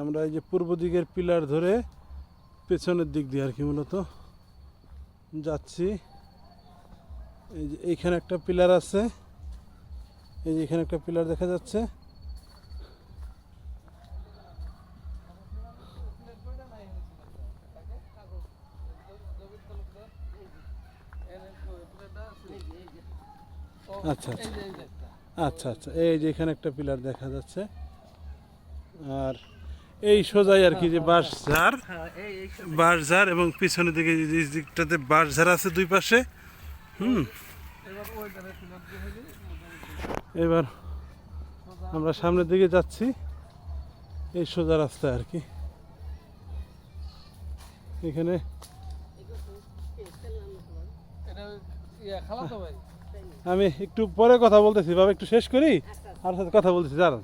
আমরা এই যে পূর্ব দিকের পিলার ধরে পেছনের দিক দিয়ে আর কি মূলত যাচ্ছি। এই যে এইখানে একটা পিলার আছে। এই যে এখানে একটা পিলার দেখা যাচ্ছে। আচ্ছা আচ্ছা। আচ্ছা আচ্ছা। এই যে এখানে একটা পিলার দেখা যাচ্ছে। আর এই সোজাই আর কি যে বাঁশঝাড় বাঁশঝাড় এবং পিছনের দিকে যে যে দিকটাতে বাঁশঝাড় আছে দুই পাশে। হুম। এবার আমরা সামনের দিকে যাচ্ছি। এই সোজা রাস্তা আর কি। এখানে আমি একটু পরে কথা বলতেছি বাবা একটু শেষ করি? আর সাথে কথা বলতেছি দাঁড়ান।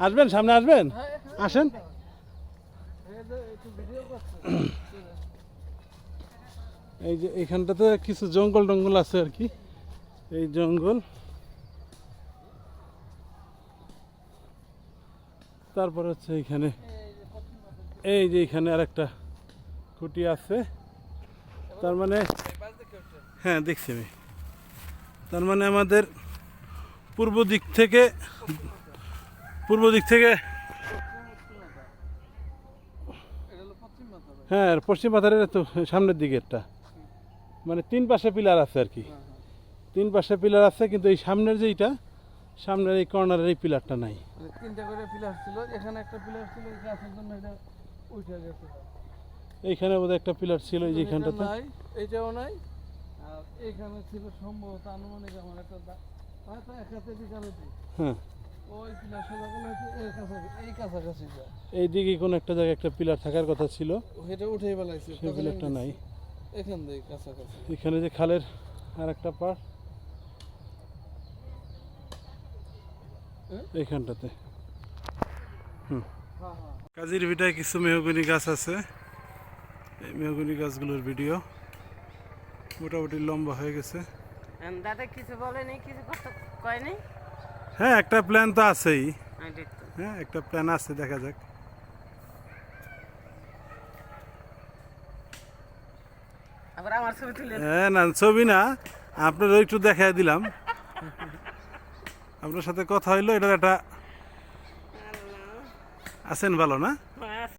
আসবেন? সামনে আসবেন? আসেন? এই যে এইখানটাতে কিছু জঙ্গল টঙ্গল আছে আর কি। এই জঙ্গল। তারপর হচ্ছে এইখানে। এই যে এখানে আর একটা খুঁটি আছে। তার মানে হ্যাঁ দেখছি আমি। তার মানে আমাদের পূর্ব দিক থেকে পূর্ব দিক থেকে হ্যাঁ পশ্চিম পাথারের তো সামনের দিকেরটা। মানে তিন পাশে পিলার আছে আর কি। তিন পাশে পিলার আছে কিন্তু এই সামনের যেইটা সামনের এই কর্নারের এই পিলারটা নাই। মানে তিনটা করে পিলার ছিল এখানে একটা পিলার ছিল গাছের জন্য এটা উঠে গেছে। এইখানে বোধহয় একটা পিলার ছিল এই যেখানটাতে। নাই এইটাও নাই আর এখানে ছিল সম্ভবত আনুমানিক আমার একটা হ্যাঁ। এই দিকে কোনো একটা জায়গায় একটা পিলার থাকার কথা ছিল। বেলাইছে সেই পিলারটা নাই। এখান থেকে কাছাকাছি। এখানে যে খালের আর একটা পার হ্যাঁ? এইখানটাতে। হ্যাঁ হ্যাঁ। কাজির ভিটায় কিছু মেহগনি গাছ আছে। এই মেহগনি গাছগুলোর ভিডিও মোটামুটি লম্বা হয়ে গেছে। দাদা কিছু বলেনি কিছু কয়নি? হ্যাঁ একটা প্ল্যান তো আছেই। হ্যাঁ একটা প্ল্যান আছে দেখা যাক। হ্যাঁ না ছবি না আপনার একটু দেখা দিলাম। আপনার সাথে কথা হইল এটা একটা আছেন ভালো না?